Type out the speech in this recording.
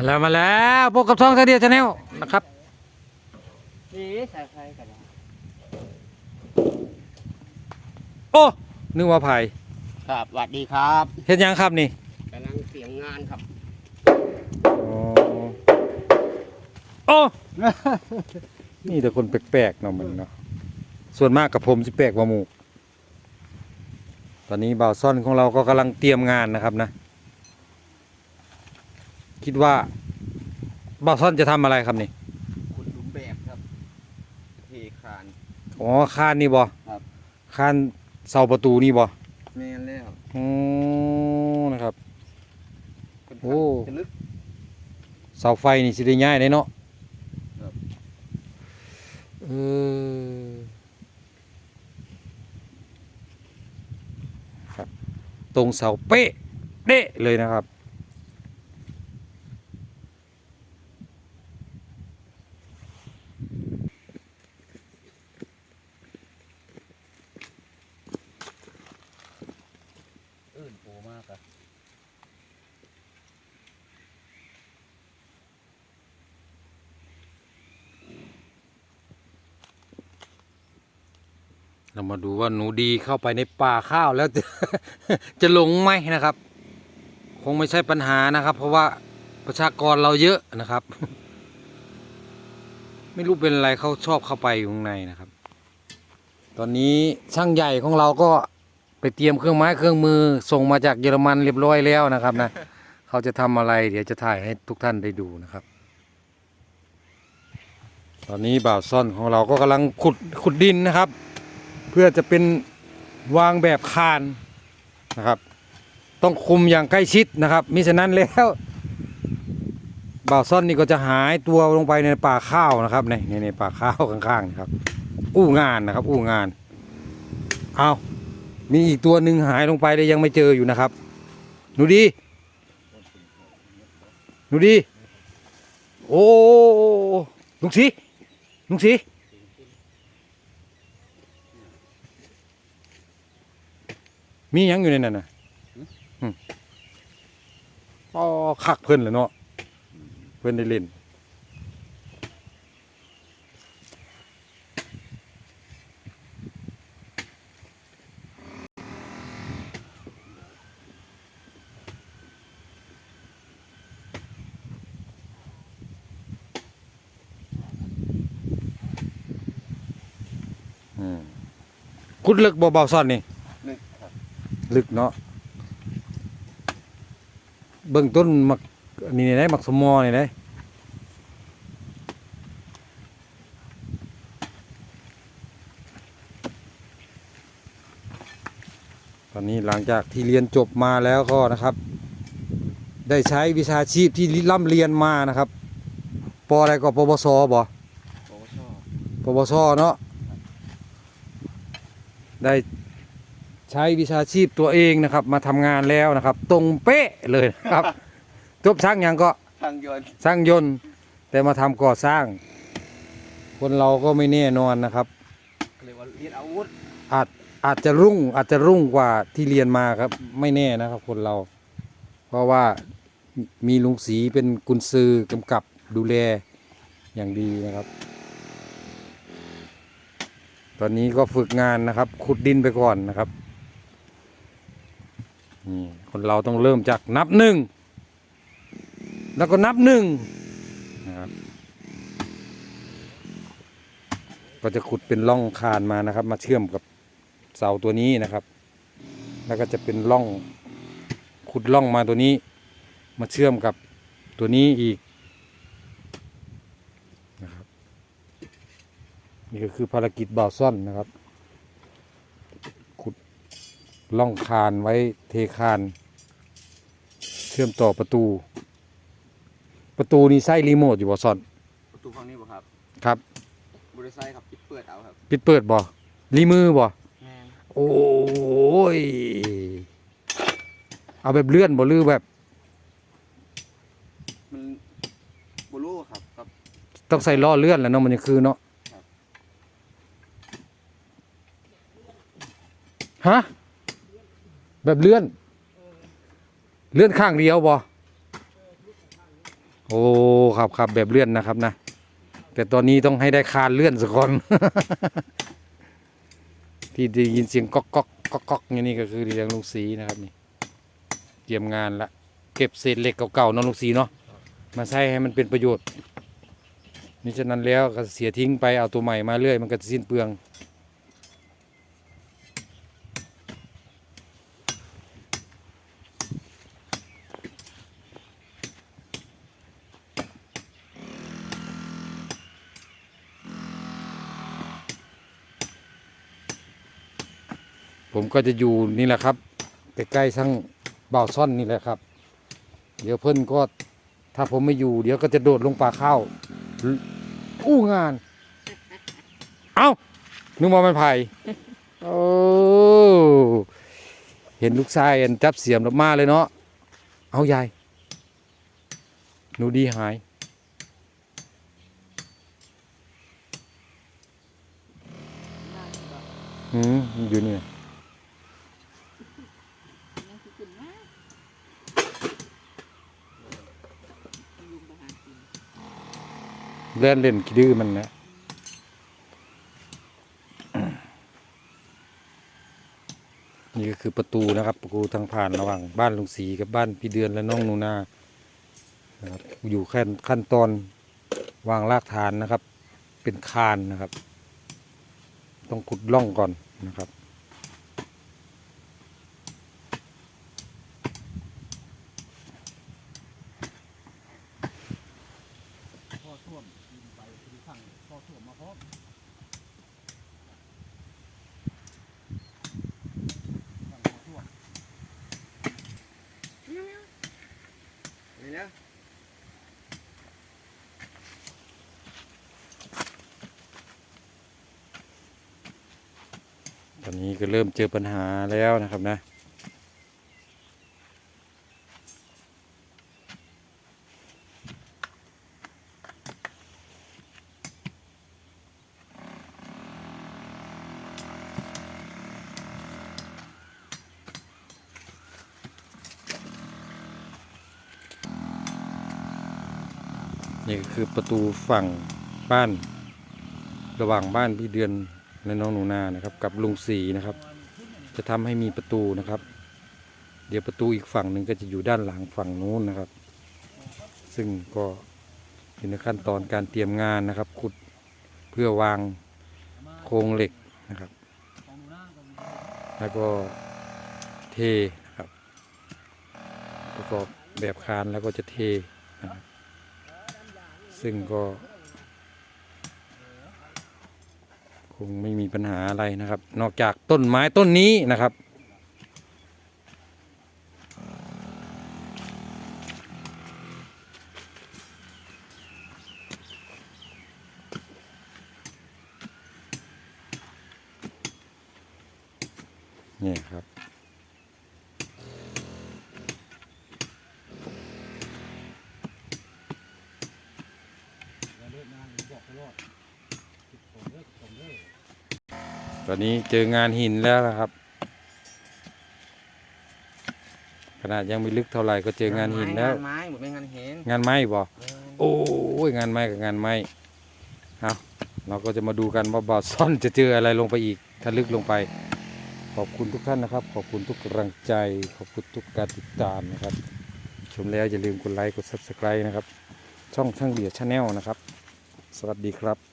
มาแล้วมาแล้วพวกกับท้องทะเดียชาแนลนะครับนี่สายไฟกันแล้วโอ้นึกว่าไผ่ครับสวัสดีครับเห็นยังครับนี่กำลังเตรียมงานครับโอ้นี่แต่คนแปลกๆเนาะมันเนาะส่วนมากกับผมสิแปลกกว่าหมู่ตอนนี้บ่าวซ่อนของเราก็กำลังเตรียมงานนะครับนะ คิดว่าบ่าวซ่อนจะทำอะไรครับนี่คุณหลุมแบบครับเทคาน อ๋อคานนี่บ่ครับ คานเสาประตูนี่บ่แม่นแล้วอ๋อนะครับค่นโอ้ข้างจะลึก เสาไฟนี่สิได้ง่ายได้เนาะครับ เออครับ ตรงเสาเป๊ะเด้เลยนะครับ อื่นโผ มากครับเรามาดูว่าหนูดีเข้าไปในป่าข้าวแล้วจะจะหลงไหมนะครับ คงไม่ใช่ปัญหานะครับ เพราะว่าประชากรเราเยอะนะครับ ไม่รู้เป็นอะไรเขาชอบเข้าไปอยู่ข้างในนะครับ ตอนนี้ช่างใหญ่ของเราก็ ไปเตรียมเครื่องไม้เครื่องมือส่งมาจากเยอรมันเรียบร้อยแล้วนะครับนะ เขาจะทำอะไร เดี๋ยวจะถ่ายให้ทุกท่านได้ดูนะครับ ตอนนี้บ่าวซ่อนของเราก็กำลังขุดขุดดินนะครับ เพื่อจะเป็นวางแบบคานนะครับ ต้องคุมอย่างใกล้ชิดนะครับมิฉะนั้นแล้วบ่าวซ่อนนี่ก็จะหายตัวลงไปในป่าข้าวนะครับในในในป่าข้าวข้างๆนะครับอู้งานนะครับ อู้งานเอา มีอีกตัวหนึ่งหายลงไปเลยยังไม่เจออยู่นะครับ หนูดี หนูดี โอ้ลุงสีลุงสีมียังอยู่ในนั้นน่ะอ๋อคักเพิ่นเลยเนาะเพิ่นได้เล่น คุดลึกบ่เบาซ่อนนี่ลึกครับลึกเนาะเบื้องต้นมักนนี่ได้มักสมอนี่ได้ตอนนี้หลังจากที่เรียนจบมาแล้วก็นะครับ ได้ใช้วิชาชีพที่ร่ำเรียนมานะครับปออะไรก็ปวสบ่โอ้ชอบปวสเนาะ ได้ใช้วิชาชีพตัวเองนะครับ มาทำงานแล้วนะครับ ตรงเป๊ะเลยนะครับ จบช่างอย่างก็ทางยนต์ ช่างยนต์ แต่มาทำก่อสร้าง คนเราก็ไม่แน่นอนนะครับ เรียกว่าเรียนอาวุธอาจอาจจะรุ่งอาจจะรุ่งกว่าที่เรียนมาครับ ไม่แน่นะครับคนเรา เพราะว่ามีลุงศรีเป็นกุญซือกำกับดูแลอย่างดีนะครับ ตอนนี้ก็ฝึกงานนะครับ ขุดดินไปก่อนนะครับนี่คนเราต้องเริ่มจากนับหนึ่งแล้วก็นับหนึ่งนะครับก็จะขุดเป็นร่องคานมานะครับ มาเชื่อมกับเสาตัวนี้นะครับ แล้วก็จะเป็นร่องขุดร่องมาตัวนี้ มาเชื่อมกับตัวนี้อีกนะครับ นี่ก็คือภารกิจบ่าวซ่อนนะครับ ขุดร่องคานไว้เทคาน เชื่อมต่อประตู ประตูนี้ใส่รีโมทอยู่บ่ซ่อน ประตูฝั่งนี้บ่ครับครับ บริษัทครับปิดเปิดเอาครับปิดเปิดบ่รีมือบ่แม่นโอ้ย เอาแบบเลื่อนบ่หรือแบบมันบลูครับครับต้องใส่ล้อเลื่อนแล้วเนาะมันจะคือเนาะ ครับ ฮะแบบเลื่อน เลื่อนข้างเดียวบ่โอ้ครับครับแบบเลื่อนนะครับนะ แต่ตอนนี้ต้องให้ได้คานเลื่อนสักคนที่ได้ยินเสียงก๊อกก๊อกก๊อกก๊อกอย่างนี้ก็คือเรียงลุงสีนะครับนี่เตรียมงานละเก็บเศษเหล็กเก่าๆเนาะลุงสีเนาะมาใช้ให้มันเป็นประโยชน์นี่ฉะนั้นแล้วก็เสียทิ้งไปเอาตัวใหม่มาเรื่อยมันก็จะสิ้นเปลือง ผมก็จะอยู่นี่แหละครับใกล้ๆทั้งบ่าวซ่อนนี่แหละครับ เดี๋ยวเพิ่อนก็ถ้าผมไม่อยู่ เดี๋ยวก็จะโดดลงป่าข้าวอู้งาน เอ้านึกว่ามันไผ่โอ้เห็นลูกชายอันจับเสียมออกมาเลยเนาะเอายายหนูดีหายอืมอยู่นี่ ยังสิขึ้นมาลุงไปหากิน เล่นเล่นขี้ดื้อมันนะนี่ก็คือประตูนะครับ ประตูทางผ่านระหว่างบ้านลุงศรีกับบ้านพี่เดือนและน้องนูนานะครับอยู่ขั้นขั้นตอนวางรากฐานนะครับ เป็นคานนะครับ ต้องขุดล่องก่อนนะครับ พ่อท่วมไปคือสั่งพ่อท่วมมาพร้อมสั่งพ่อท่วม นี่นะตอนนี้ก็เริ่มเจอปัญหาแล้วนะครับนะ นี่ก็คือประตูฝั่งบ้าน ระหว่างบ้านพี่เดือนและน้องหนูนานะครับ กับลุงสีนะครับ จะทำให้มีประตูนะครับ เดี๋ยวประตูอีกฝั่งหนึ่งก็จะอยู่ด้านหลังฝั่งนู้นนะครับ ซึ่งก็อยู่ในขั้นตอนการเตรียมงานนะครับ ขุดเพื่อวางโครงเหล็กนะครับ แล้วก็เทนะครับประกอบแบบคานแล้วก็จะเทนะครับ ซึ่งก็คงไม่มีปัญหาอะไรนะครับ นอกจากต้นไม้ต้นนี้นะครับ นี่ครับ ตอนนี้เจองานหินแล้วนะครับขนาดยังไม่ลึกเท่าไหร่ก็เจองานหินแล้วงานไม้หมดไม่งานเห็นงานไม้บ่โอ้ยงานไม้กับงานไม้เอาเราก็จะมาดูกันว่าบอสซ่อนจะเจออะไรลงไปอีกถ้าลึกลงไป ขอบคุณทุกท่านนะครับ ขอบคุณทุกกำลังใจ ขอบคุณทุกการติดตามนะครับ ชมแล้วอย่าลืมกดไลค์กด subscribe นะครับ ช่องช่างเดียชาแนลนะครับ สวัสดีครับ